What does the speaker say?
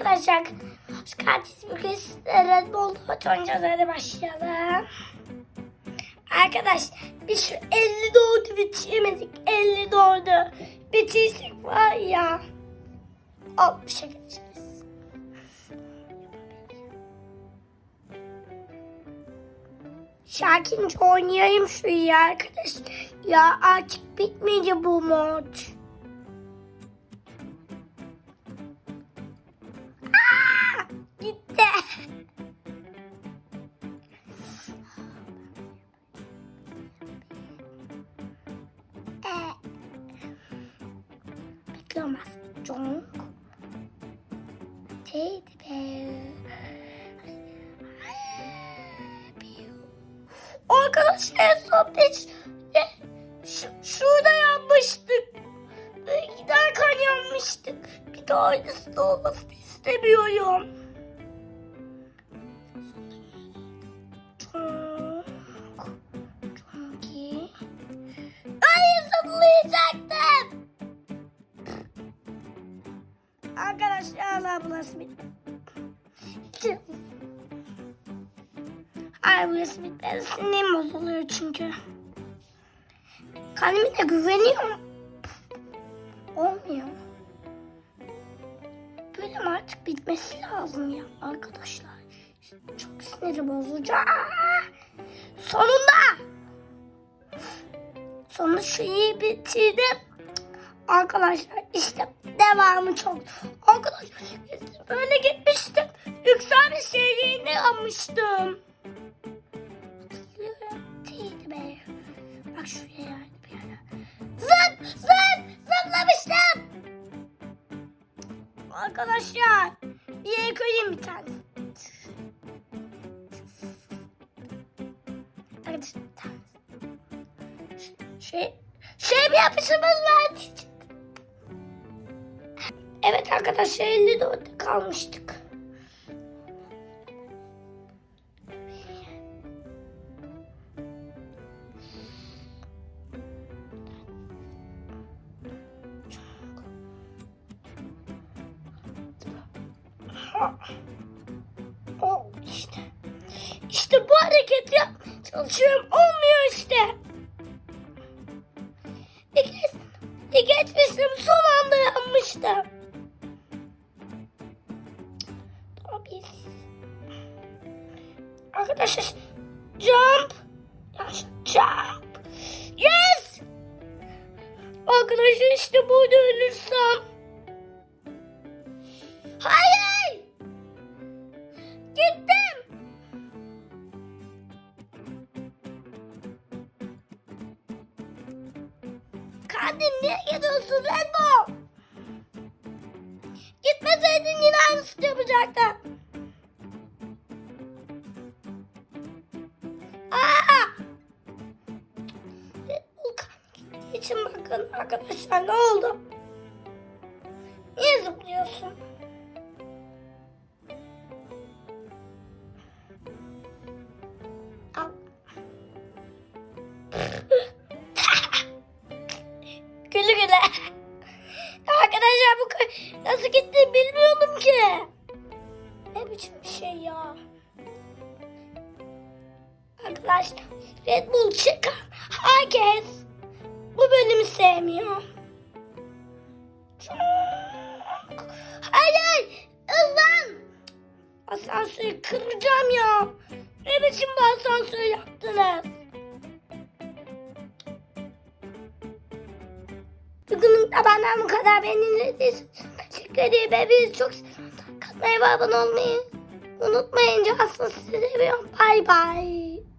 arkadaşlar. Hoş geldiniz. Bugün sizlere Red Bull Hot oynayacağız. Hadi başlayalım. Arkadaş biz şu 50 doğdu bitirmedik. 50 doğdu. Bitirsek var ya. 60'a geçeriz. Şakince oynayayım şu ya arkadaş. Ya artık bitmeyecek bu maç. Beklemez. Çok. Teddy bear. Arkadaşlar en son şu, şurada yanmıştık. Giderken yanmıştık. Bir daha aynısı olmasını istemiyorum. Arkadaşlar burası bitti. Ay burası bitmedi. Sinirim bozuluyor çünkü. De güveniyorum. Olmuyor. Böyle mi artık bitmesi lazım ya arkadaşlar. Çok siniri bozucu. Sonunda. Sonunda şu iyi bitirdim. Arkadaşlar işte devamı çok. Arkadaşlar böyle gitmiştim. Yüksel bir şeyliğini almıştım. Değil be. Bak şuraya yani bir yere. Zıp zıp zıplamıştım. Arkadaşlar bir koyayım bir tane. Arkadaşlar. Şey, şey bir yapışımız var. Evet arkadaşlar 54'te kalmıştık. O işte. İşte bu hareketi yapmaya çalışıyorum. Olmuyor işte. İlk, ilk etmiştim son anda yanmıştım. Arkadaşlar jump. Jump. Yes. Arkadaşlar işte burada ölürsem. Hayır. Gittim. Kendin niye gidiyorsun Red Bull? Gitmeseydin yine aynısını yapacaktın. İçin bakın arkadaşlar ne oldu? Niye zıplıyorsun? Güle güle. Arkadaşlar bu nasıl gitti bilmiyorum ki. Ne biçim bir şey ya. Arkadaşlar Red Bull çıkan herkes bu bölümü sevmiyor. Çok. Hayır hızlan. Asansörü kıracağım ya. Ne biçim bir asansör yaptınız? Bugünlük de benden bu kadar. Beni teşekkür ederim. Hepinizi çok. Katmayı ve abone olmayı unutmayın. Aslında sizi seviyorum. Bay bay.